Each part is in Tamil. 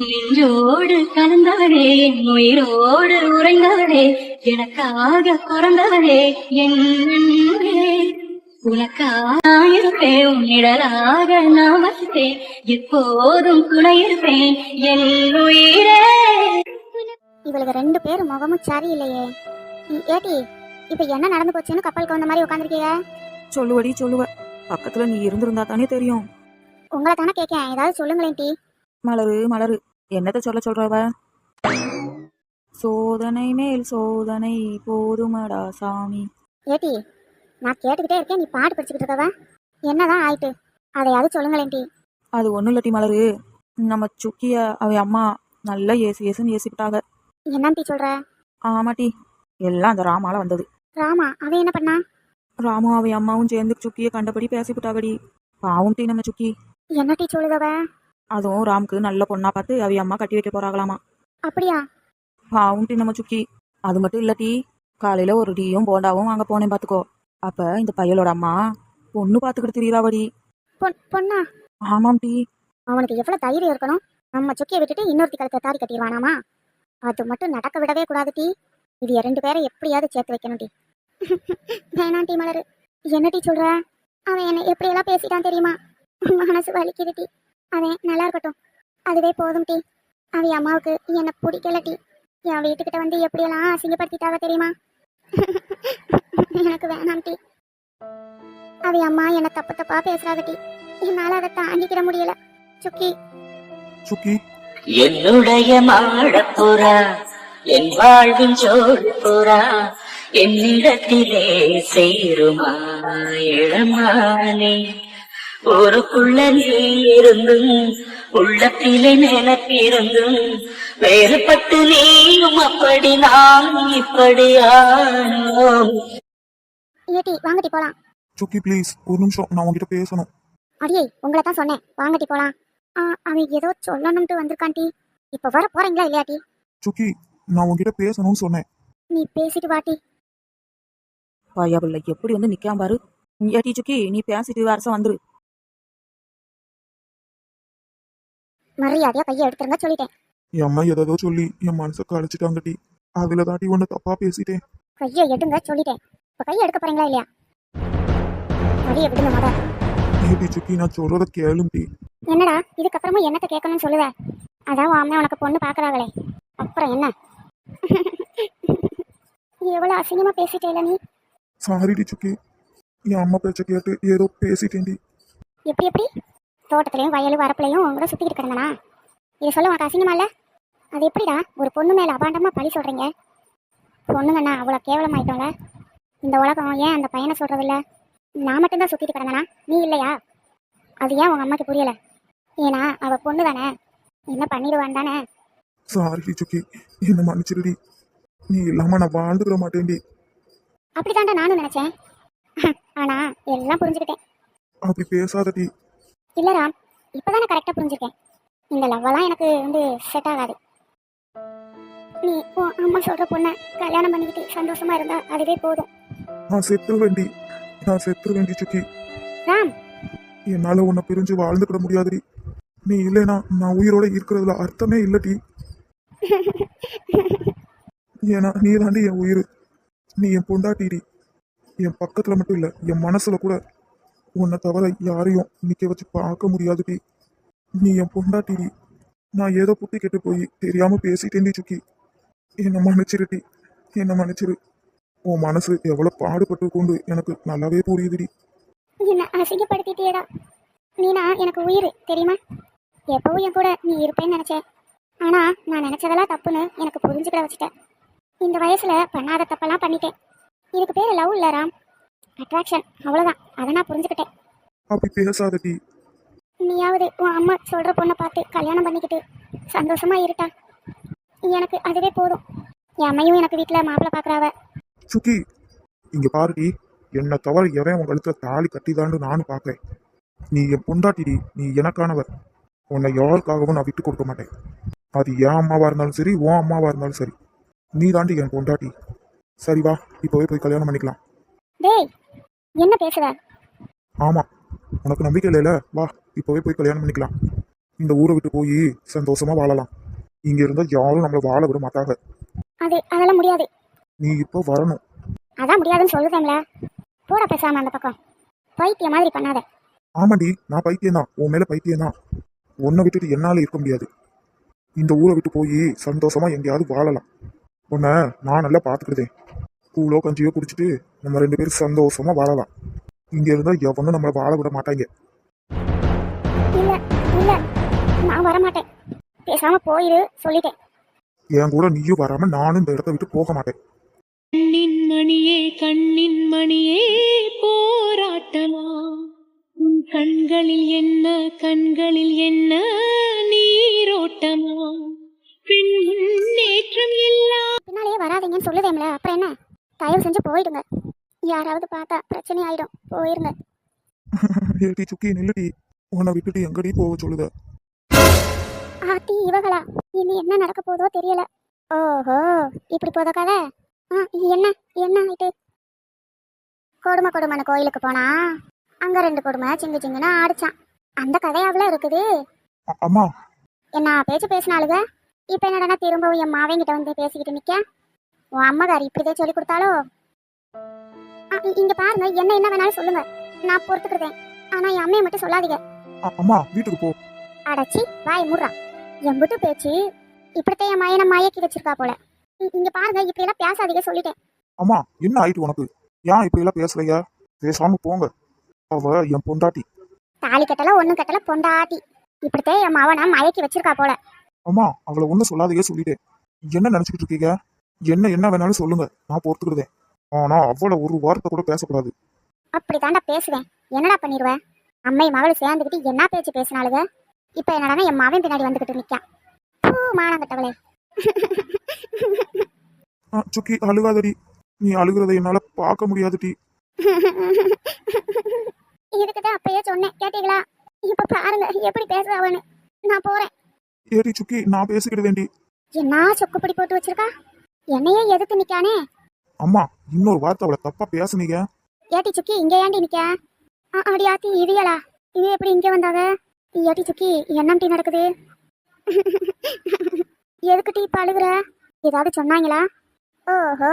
நெஞ்சோடு கலந்தவனே என் உயிரோடு உறைந்தவனே எனக்காக பிறந்தவனே என் அன்பே. உனக்காக இருப்பேன் உன்னிடலாக நான் வசித்தேன் எப்போதும் துணை இருப்பேன் என் உயிரே. இவளுக்கு ரெண்டு பேர் முகமும் சரியில்லையே. ஏட்டி இப்ப என்ன நடந்து போச்சுன்னு கப்பலுக்கு வந்த மாதிரி உட்காந்துருக்கீங்க சொல்லுவடி சொல்லுவ. பக்கத்துல நீ இருந்திருந்தா தானே தெரியும். உங்களை தானே கேட்கேன் ஏதாவது சொல்லுங்களேன் டி. மலரு மலரு. என்னத்த சொல்ல சொல்றவ? சோதனை மேல் சோதனை போதுமடா சாமி. ஏட்டி நான் கேட்டுக்கிட்டே இருக்கேன் நீ பாட்டு படிச்சுக்கிட்டு இருக்கவ. என்னதான் ஆயிட்டு? அதையாவது சொல்லுங்களேன் டி. அது ஒண்ணும் இல்லட்டி மலரு. நம்ம சுக்கிய அவ அம்மா நல்லா ஏசு ஏசுன்னு ஏசிவிட்டாங்க. என்னன்னு டி சொல்ற? ஆமாட்டி எல்லாம் அந்த ராமால வந்தது. ராமா அவன் என்ன பண்ணா? ராமு அவ அம்மாவும் சேர்ந்து சுக்கிய கண்டபடி பேசிவிட்டாகடி பாவம் டீ நம்ம சுக்கி. என்ன டீ சொல்லுதவ? அதுவும் ராமுக்கு நல்ல பொண்ணா பார்த்து அவ அம்மா கட்டி வைக்க போறாங்களாமா. அப்படியா? பாவம் நம்ம சுக்கி. அது மட்டும் இல்ல டீ காலையில ஒரு டீயும் போண்டாவும் வாங்க போனேன் பாத்துக்கோ. அப்ப இந்த பையலோட அம்மா பொண்ணு பாத்துக்கிட்டு திரியறாவடி பொண்ணா? ஆமாம் டீ. அவனுக்கு எவ்வளவு தைரியம் இருக்கணும்? நம்ம சுக்கியை விட்டுட்டு இன்னொருத்தி கழுத்தை தாடி கட்டிடுவானாமா? அது மட்டும் நடக்க விடவே கூடாது டீ. இது ரெண்டு பேரை எப்படியாவது சேர்த்து வைக்கணும் டீ. வேணாம் டீ மலரு. என்ன டீ சொல்ற? அவன் என்ன எப்படியெல்லாம் பேசிட்டான் தெரியுமா? மனசு வலிக்குது டீ. அவன் நல்லா இருக்கட்டும். அதுவே போதும் டீ. அவன் அம்மாவுக்கு என்னை பிடிக்கல டீ. என் வீட்டுக்கிட்ட வந்து எப்படியெல்லாம் அசிங்கப்படுத்திட்டாவ தெரியுமா? எனக்கு வேணாம் டீ. அவ அம்மா என்ன தப்பு தப்பா பேசுறாங்க டீ. என்னால அதை தாங்கிக்கிற முடியல. சுக்கி. சுக்கி. என்னுடைய மாடப்புறா என் வாழ்வின் சோழ் புறா என்னிடத்திலே சேருமா இளமானே. ஊருக்குள்ள நீ இருந்தும் உள்ளத்திலே நினைப்பிருந்தும் வேறுபட்டு நீயும் அப்படி நானும் இப்படியானோம் ஏட்டி வாங்கட்டி போலாம். சுக்கி ப்ளீஸ் ஒரு நிமிஷம் நான் உங்ககிட்ட பேசணும். அடியே உங்களை தான் சொன்னேன். வாங்கட்டி போலாம். அவன் ஏதோ சொல்லணும்ட்டு வந்திருக்கான் டி இப்ப வர போறீங்களா இல்லையா டி சுக்கி நான் உங்ககிட்ட பேசணும்னு சொன்னேன். நீ பேசிட்டு வாட்டி. பையா பிள்ளை எப்படி வந்து நிக்காம பாரு. ஏட்டி சுக்கி நீ பேசிட்டு வருஷம் வந்துரு. மரியாதையா கையை எடுத்துருங்க சொல்லிட்டேன். என் அம்மா ஏதோ சொல்லி என் மனசை கழிச்சிட்டாங்க டி அதுல தாட்டி உன்னை தப்பா பேசிட்டேன். கையை எடுங்க சொல்லிட்டேன். இப்ப கையை எடுக்க போறீங்களா இல்லையா? கையை விடுங்க முத. ஏடி சுக்கி நான் சொல்றத கேளும் டி என்னடா இதுக்கப்புறமா என்னத்த கேட்கணும்னு சொல்லுவ அதான் அம்மா உனக்கு பொண்ணு பாக்குறாங்களே. அப்புறம் என்ன? எவ்வளவு அசிங்கமா பேசிட்டேல நீ? சாரி டி சுக்கி என் அம்மா பேச்ச கேட்டு ஏதோ பேசிட்டேன் டி எப்படி எப்படி? தோட்டத்துலயும் வயலும் வரப்புலையும் கூட சுத்திக்கிட்டு கிடந்தனா? இது சொல்ல உனக்கு அசிங்கமா இல்ல? அது எப்படிடா? ஒரு பொண்ணு மேல அபாண்டமா பழி சொல்றீங்க? பொண்ணுங்கண்ணா அவ்வளவு கேவலமாயிட்டோம்ல? இந்த உலகம் ஏன் அந்த பையனை சொல்றது இல்ல? நான் மட்டும்தான் சுத்திட்டு கிடந்தனா? நீ இல்லையா? அது ஏன் உங்க அம்மாக்கு புரியல? ஏன்னா அவ பொண்ணு தானே. என்ன பண்ணிடுவான் தானே? சாரி சுக்கி என்ன மன்னிச்சிருடி நீ இல்லாம நான் வாழ்ந்துக்கிற மாட்டேன்டி. அப்படித்தான்டா நானும் நினைச்சேன். ஆனா எல்லாம் புரிஞ்சுக்கிட்டேன். அப்படி பேசாத டி இல்ல ராம் இப்பதானே கரெக்டா புரிஞ்சுக்கேன் இந்த லவ்வெல்லாம் எனக்கு வந்து செட் ஆகாது. நீ உன் அம்மா சொல்ற பொண்ணை கல்யாணம் பண்ணிக்கிட்டு சந்தோஷமா இருந்தா அதுவே போதும். நான் செத்துருவேன் டி நான் செத்துருவேன் டி சுக்கி. ராம்! என்னால உன்னை பிரிஞ்சு வாழ்ந்துக்கிட முடியாதுடி. நீ இல்லைனா நான் உயிரோட இருக்கிறதுல அர்த்தமே இல்லடி. ஏன்னா நீ தாண்டி என் உயிர். நீ என் பொண்டாட்டிடி. என் பக்கத்துல மட்டும் இல்ல என் மனசுல கூட. உன்னை தவிர யாரையும் நிக்க வச்சு பார்க்க முடியாதுடி. நீ என் பொண்டாட்டிடி நான் ஏதோ புத்தி கெட்டு போய் தெரியாம பேசிட்டேன்டி சுக்கி. என்னை மன்னிச்சிருடி. என்னை மன்னிச்சிரு. உன் மனசு எவ்வளவு பாடுபட்டு கொண்டு எனக்கு நல்லாவே புரியுதுடி. என்ன அசிங்கப்படுத்திட்டியடா நீனா எனக்கு உயிர் தெரியுமா? எப்பவும் என் கூட நீ இருப்பேன்னு நினைச்சேன். ஆனா நான் நினைச்சதெல்லாம் தப்புன்னு எனக்கு புரிஞ்சுக்கிட வச்சுட்டேன் இந்த வயசுல பண்ணாத தப்பெல்லாம் பண்ணிட்டேன். இதுக்கு பேர் லவ் இல்ல ராம். அட்ராக்ஷன் அவ்வளவுதான். அதை நான் புரிஞ்சுக்கிட்டேன். அப்படி பேசாதடி. நீயாவது உன் அம்மா சொல்ற பொண்ணை பார்த்து கல்யாணம் பண்ணிக்கிட்டு சந்தோஷமா இருட்டா? எனக்கு அதுவே போதும். என் அம்மையும் எனக்கு வீட்டுல மாப்பிள்ளை பாக்குறாவ சுக்கி இங்க பாருடி. என்னை தவிர எவன் உன் கழுத்துல தாலி கட்டிதான்னு நானும் பார்க்கேன் நீ என் பொண்டாட்டிடி நீ எனக்கானவர். உன்னை யாருக்காகவும் நான் விட்டு கொடுக்க மாட்டேன். அது என் அம்மாவா இருந்தாலும் சரி உன் அம்மாவா இருந்தாலும் சரி. நீ தாண்டி என் பொண்டாட்டி. சரி வா இப்போவே போய் கல்யாணம் பண்ணிக்கலாம். டேய் என்ன பேசுற? ஆமா. உனக்கு நம்பிக்கை இல்லைல? வா இப்போவே போய் கல்யாணம் பண்ணிக்கலாம். இந்த ஊரை விட்டு போய் சந்தோஷமா வாழலாம். இங்க இருந்தா யாரும் நம்மள வாழ விட மாட்டாங்க. அது அதெல்லாம் முடியாது. நீ இப்போ வரணும். அதான் முடியாதுன்னு சொல்லுதேன்ல. போட பேசாம அந்த பக்கம். பைத்திய மாதிரி பண்ணாத. ஆமாடி நான் பைத்தியம் தான் உன் மேல பைத்தியம் தான் உன்னை விட்டுட்டு என்னால இருக்க முடியாது. இந்த ஊரை விட்டு போய் சந்தோஷமா எங்கேயாவது வாழலாம். உன்னை நான் நல்லா பாத்துக்கிட்டேன் கூழோ கஞ்சியோ குடிச்சிட்டு நம்ம ரெண்டு பேரும் சந்தோஷமா வாழலாம். இங்க இருந்தா எவனும் நம்மளை வாழ விட மாட்டாங்க. இல்ல இல்ல நான் வரமாட்டேன். பேசாம போயிரு சொல்லிட்டேன். என் கூட நீயும் வராம நானும் இந்த இடத்த விட்டு போக மாட்டேன். கண்ணின் மணியே கண்ணின் மணியே போராட்டமா? உன் கண்களில் என்ன கண்களில் என்ன நீரோட்டமா? பின் முன்னேற்றம் இல்லா பின்னாலேயே வராதீங்கன்னு சொல்லுதேன்ல அப்புறம் என்ன? தயவு செஞ்சு போயிடுங்க. யாராவது பார்த்தா பிரச்சனை ஆயிடும். போயிருங்க. ஏடி சுக்கி நில்லுடி உன்னை விட்டுட்டு எங்கடி போக சொல்லுத? ஆத்தி இவகளா? இனி என்ன நடக்க போதோ தெரியல. ஓஹோ இப்படி போதோ கதை? ஆ என்ன என்ன ஆயிட்டு? கொடுமை கொடுமைன்னு கோயிலுக்கு போனா? அங்க ரெண்டு கொடுமை சிங்கு சிங்குன்னு ஆடிச்சான். அந்த கதையாவில் இருக்குது. அம்மா. என்ன பேச்சு பேசினாளுங்க இப்ப என்னடா திரும்பவும் என் மாவங்கிட்ட வந்து பேசிக்கிட்டு நிக்க உன் அம்மகாரி இப்படிதான் சொல்லி கொடுத்தாலோ இங்க பாருங்க என்ன என்ன வேணாலும் சொல்லுங்க. நான் பொறுத்துக்கிட்டேன் ஆனா என் அம்மையை மட்டும் சொல்லாதீங்க. அம்மா வீட்டுக்கு போ. அடச்சி வாய் முர்றா எம்புட்டு பேச்சு இப்படித்தான் என் மயனை மயக்கி வச்சிருக்கா போல. இங்க பாருங்க இப்படி எல்லாம் பேசாதீங்க சொல்லிட்டேன். அம்மா என்ன ஆயிட்டு உனக்கு? ஏன் இப்படி எல்லாம் பேசுறீங்க? பேசாம போங்க. அவ என் பொண்டாட்டி. தாலி கட்டல ஒண்ணு கட்டல பொண்டாட்டி. இப்படித்தான் என் மவனை மயக்கி வச்சிருக்கா போல. அம்மா அவளை ஒன்றும் சொல்லாதையே சொல்லிட்டேன். என்ன நினைச்சுக்கிட்டு இருக்கீங்க? என்ன என்ன வேணாலும் சொல்லுங்க. நான் பொறுத்துக்கிடுதேன் ஆனா அவளை ஒரு வார்த்தை கூட பேசக்கூடாது. அப்படி தாண்டா பேசுவேன். என்னடா பண்ணிடுவ அம்மை மகளும் சேர்ந்துக்கிட்டு என்ன பேச்சு பேசினாளுங்க? இப்ப என்னடா என் மவன் பின்னாடி வந்துகிட்டு நிக்கான். பூ மானங்கட்டவளே சுக்கி அழுகாதடி. நீ அழுகிறத என்னால பார்க்க முடியாதுடி இதுக்குதான் அப்பயே சொன்னேன் கேட்டீங்களா? இப்ப பாருங்க எப்படி பேசுறாவன்னு நான் போறேன். ஏடி சுக்கி நான் பேசிக்கிடுதேன்டி என்ன சொக்கு பிடி போட்டு வச்சிருக்கா? என்னையே எதிர்த்து நிக்கானே? அம்மா இன்னொரு வார்த்தை அவளை தப்பா பேசுனீங்க. ஏட்டி சுக்கி இங்க ஏண்டி நிக்க? அடி ஆத்தி இவியலா? இது எப்படி இங்க வந்தாங்க ஏட்டி சுக்கி என்ன டீ நடக்குது? எதுக்கு டீ இப்ப அழுகுற? ஏதாவது சொன்னாங்களா? ஓஹோ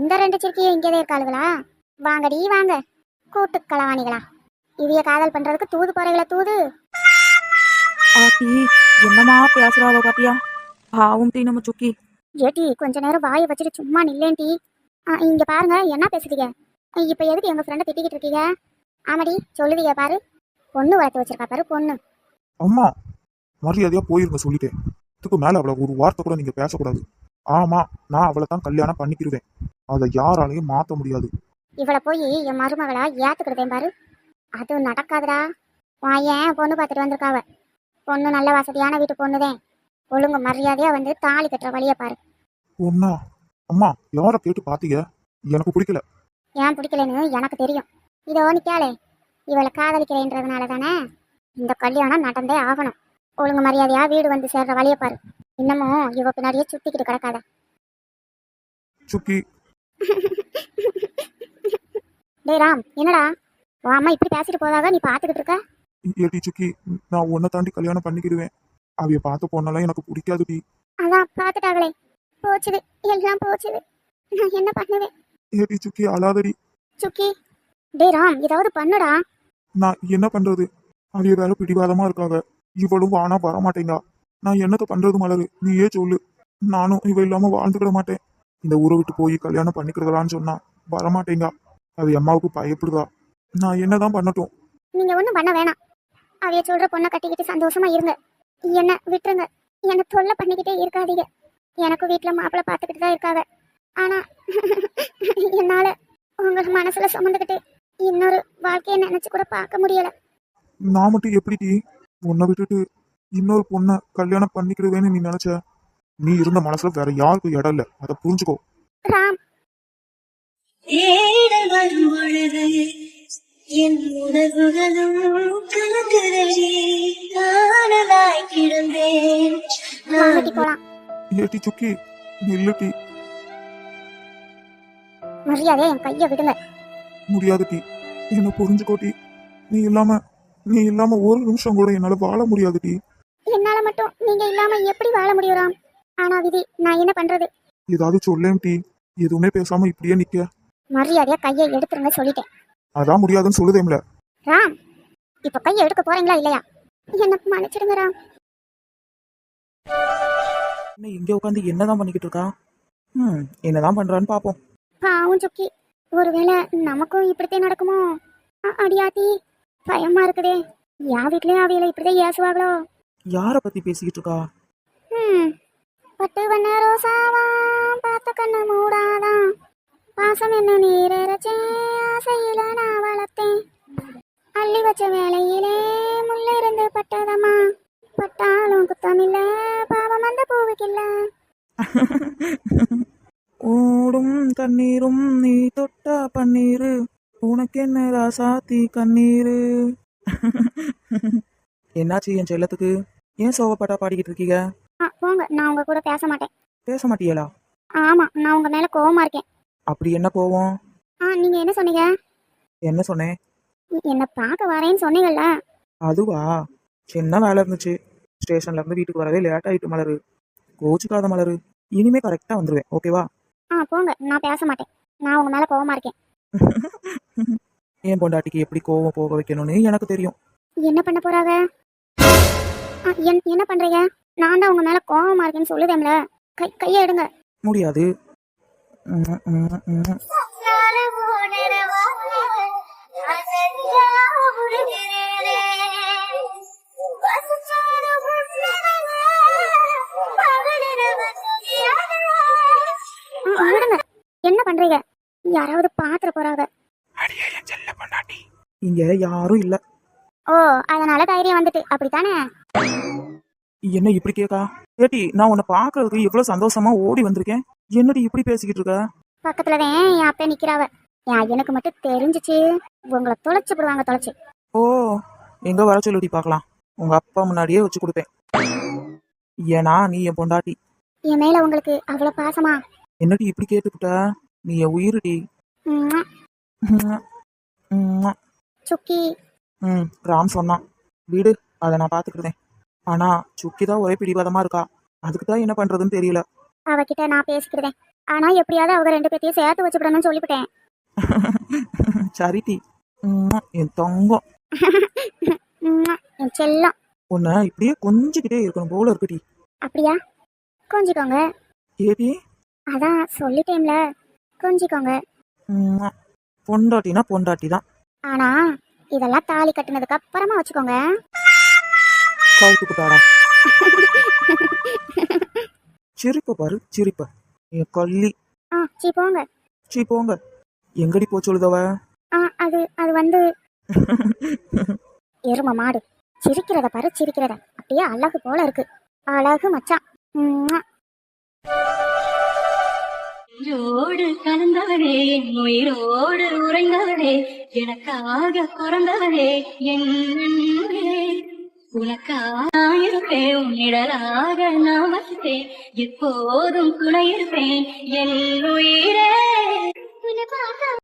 இந்த ரெண்டு சிறுக்கியும் இங்கேதான் இருக்காளுங்களா வாங்கடி வாங்க கூட்டு களவாணிகளா இவிய காதல் பண்றதுக்கு தூது போறீங்களா தூது. ஆத்தி என்னமா பேசுறாவோ பாத்தியா? பாவம் டீ நம்ம சுக்கி. ஏட்டி கொஞ்ச நேரம் வாயை வச்சுட்டு சும்மா நில்லேன்டி. ஆ, இங்க பாருங்க என்ன பேசுறீங்க இப்ப எதுக்கு எங்க ஃப்ரெண்டை திட்டிக்கிட்டு இருக்கீங்க? ஆமாடி சொல்லுவீங்க பாரு. பொண்ணு வளர்த்து வச்சிருக்கா பாரு பொண்ணு. அம்மா மரியாதையா போயிருங்க சொல்லிட்டேன். இதுக்கு மேல அவளை ஒரு வார்த்தை கூட நீங்க பேசக்கூடாது. ஆமா நான் அவளை தான் கல்யாணம் பண்ணிக்கிடுவேன் அதை யாராலையும் மாத்த முடியாது. இவளை போய் என் மருமகளா ஏத்துக்கிட்டேன் பாரு. அது நடக்காதுடா. வாயன் பொண்ணு பார்த்துட்டு வந்திருக்காவ. பொண்ணு நல்ல வசதியான வீட்டு பொண்ணுதேன். ஒழுங்கு மரியாதையா வந்து தாலி கட்டுற வழியை பாரு. ஒன்னா அம்மா யாரை கேட்டு பாத்தீங்க? எனக்கு பிடிக்கல. ஏன் பிடிக்கலன்னு எனக்கு தெரியும். இதோ நிக்காளே இவளை காதலிக்கிறேன்றதுனால தானே இந்த கல்யாணம் நடந்தே ஆகணும். ஒழுங்கு மரியாதையா வீடு வந்து சேர்ற வழியை பாரு. இன்னமும் இவ பின்னாடியே சுத்திக்கிட்டு கிடக்காத. சுக்கி. டேய் ராம் என்னடா? உன் அம்மா இப்படி பேசிட்டு போதாக நீ பார்த்துக்கிட்டு இருக்க? ஏடி சுக்கி நான் உன்னை தாண்டி கல்யாணம் பண்ணிக்கிடுவேன். அவைய பார்த்த பொண்ணெல்லாம் எனக்கு பிடிக்காதுடி. அதான் பார்த்துட்டாங்களே. போச்சுது. எல்லாம் போச்சுது. நான் என்ன பண்ணுவேன்? ஏடி சுக்கி அழாதடி. சுக்கி டேய் ராம் ஏதாவது பண்ணுடா. நான் என்ன பண்றது? அவைய வேற பிடிவாதமா இருக்காங்க இவளும் வானா வர மாட்டேங்கா நான் என்னத்த பண்றது மலரு? நீயே சொல்லு. நானும் இவ இல்லாம வாழ்ந்துக்கிட மாட்டேன். இந்த ஊரை விட்டு போய் கல்யாணம் பண்ணிக்கிறதலான்னு சொன்னா வரமாட்டேங்கா. அவ அம்மாவுக்கு பயப்படுதா? நான் என்னதான் பண்ணட்டும். நீங்க ஒண்ணும் பண்ண வேணாம். அவைய சொல்ற பொண்ணை கட்டிக்கிட்டு சந்தோஷமா இருங்க. என்ன விட்டுருங்க. என்ன தொல்லை பண்ணிக்கிட்டே இருக்காதீங்க. எனக்கும் வீட்டுல மாப்பிள்ளை பார்த்துக்கிட்டு தான் இருக்காங்க. ஆனா என்னால உங்க மனசுல சுமந்துக்கிட்டு இன்னொரு வாழ்க்கையை நினைச்சு கூட பார்க்க முடியல. நான் மட்டும் எப்படி டீ? உன்னை விட்டுட்டு இன்னொரு பொண்ணை கல்யாணம் பண்ணிக்கிடுவேன்னு நீ நினைச்ச? நீ இருந்த மனசுல வேற யாருக்கும் இடம் இல்ல. அதை புரிஞ்சுக்கோ. ராம். தேடல் வரும் பொழுது என் உணர்வுகளும் கலங்குதே காணலாய் கிடந்தேன். ஏட்டி சுக்கி நில்லு டீ. மரியாதை என் கையை விடுங்க. முடியாது டீ. என்ன புரிஞ்சுக்கோ டீ. நீ இல்லாம நீ இல்லாம ஒரு நிமிஷம் கூட என்னால வாழ முடியாது டீ. என்னால மட்டும் நீங்க இல்லாம எப்படி வாழ முடியும் ராம் ஆனா விதி நான் என்ன பண்றது? ஏதாவது சொல்லேன் டீ. எதுவுமே பேசாம இப்படியே நிக்க. மரியாதையா கையை எடுத்துருங்க சொல்லிட்டேன். அதான் முடியாதுன்னு சொல்லுதேம்ல. ராம் இப்ப கையை எடுக்க போறீங்களா இல்லையா? என்ன மன்னிச்சிடுங்க ராம். என்ன இங்கே உட்காந்து என்னதான் பண்ணிக்கிட்டு இருக்கா? ம் என்னதான் பண்றான்னு பாப்போம். பாவம் சுக்கி ஒருவேளை நமக்கும் இப்படித்தான் நடக்குமோ? அடியாத்தி பயமா இருக்குதே. யா வீட்லயும் அவையில இப்படிதான் ஏசுவாங்களோ? யார பத்தி பேசிக்கிட்டு இருக்கா? ம் பட்டு வண்ண ரோசாவா பார்த்த கண்ணு மூடாதான் பாசம் என்ன நீரச்சேன் ஆசையில என்ன ராசாத்தி கண்ணீரு. என்னாச்சு என் செல்லத்துக்கு? ஏன் சோகப்பட்டா பாடிக்கிட்டு இருக்கீங்க? ஆ போங்க. நான் உங்க கூட பேச மாட்டேன். பேச மாட்டியலா ஆமா நான் உங்க மேல கோவமா இருக்கேன். அப்படி என்ன கோவம்? ஆ நீங்க என்ன சொன்னீங்க? என்ன சொன்னேன்? என்ன பார்க்க வரேன்னு சொன்னீங்கல்ல. அதுவா? சின்ன வேலை இருந்துச்சு. ஸ்டேஷன்ல இருந்து வீட்டுக்கு வரவே லேட் ஆயிட்டு மலரு. கோச்சுக்காத மலரு. இனிமே கரெக்டா வந்துருவேன். ஓகேவா? ஆ போங்க. நான் பேச மாட்டேன். நான் உங்க மேல கோவமா இருக்கேன். என் பொண்டாட்டிக்கு எப்படி கோவம் போக வைக்கணும்னு எனக்கு தெரியும். என்ன பண்ண போறாங்க என்ன பண்றீங்க? நான் தான் உங்க மேல கோவமா இருக்கேன்னு சொல்லுதேம்ல. கை கையை எடுங்க. முடியாது. என்ன பண்றீங்க? யாராவது பாத்துற போறாங்க அடியே என் செல்ல பொண்டாட்டி. இங்க யாரும் இல்ல. ஓ அதனால தைரியம் வந்துட்டு. அப்படித்தானே? என்ன இப்படி கேக்கா? ஏட்டி நான் உன்னை பாக்குறதுக்கு எவ்வளவு சந்தோஷமா ஓடி வந்திருக்கேன். என்னடி இப்படி பேசிக்கிட்டு இருக்க? பக்கத்துலதான் என் அப்பே நிக்கிறாவ. என் ஐயனுக்கு மட்டும் தெரிஞ்சுச்சு. உங்களை தொலைச்சு போடுவாங்க தொலைச்சு. ஓ எங்க வர சொல்லுடி பார்க்கலாம். உங்க அப்பா முன்னாடியே வச்சு கொடுப்பேன். ஏன்னா நீ என் பொண்டாட்டி. என் மேல உங்களுக்கு அவ்வளவு பாசமா? என்னடி இப்படி கேட்டுக்கிட்ட? நீ என் உயிருடி. ம்ம். சுக்கி. ம் ராம் சொன்னான். வீடு அதை நான் பாத்துக்கிட்டேன் ஆனா சுக்கி தான் ஒரே பிடிவாதமா இருக்கா? அதுக்கு தான் என்ன பண்றதுன்னு தெரியல. அவகிட்ட நான் பேசிக்கிட்டேன். ஆனா எப்படியாவது அவங்க ரெண்டு பேத்தையும் சேர்த்து வச்சுவிடணும்னு சொல்லிவிட்டேன். சரிடி ம்ம். என் தங்கம். என் செல்லம். உன்னை இப்படியே கொஞ்சிக்கிட்டே இருக்கணும் போல இருக்குடி அப்படியா? கொஞ்சிக்கோங்க. ஏடி அதான் சொல்லிட்டேன்ல. கொஞ்சிக்கோங்க. பொண்டாட்டினா பொண்டாட்டி தான் ஆனா இதெல்லாம் தாலி கட்டினதுக்கு அப்புறமா வச்சுக்கோங்க. கவுத்துக்கிட்டாடா. சிரிப்ப பாரு சிரிப்ப. என் கள்ளி. ஆ சீ போங்க. சீ போங்க. எங்கடி போ சொல்லுதவ? ஆ அது அது வந்து எரும மாடு. சிரிக்கிறத பாரு சிரிக்கிறத. அப்படியே அழகு போல இருக்கு. அழகு மச்சான். ம்ம். உயிரோடு கலந்தவனே உயிரோடு உறைந்தவனே எனக்காக பிறந்தவனே என் அன்பே. உனக்காக இருப்பேன் உன் நான் வசித்தேன் எப்போதும் துணை இருப்பேன் என் உயிரே.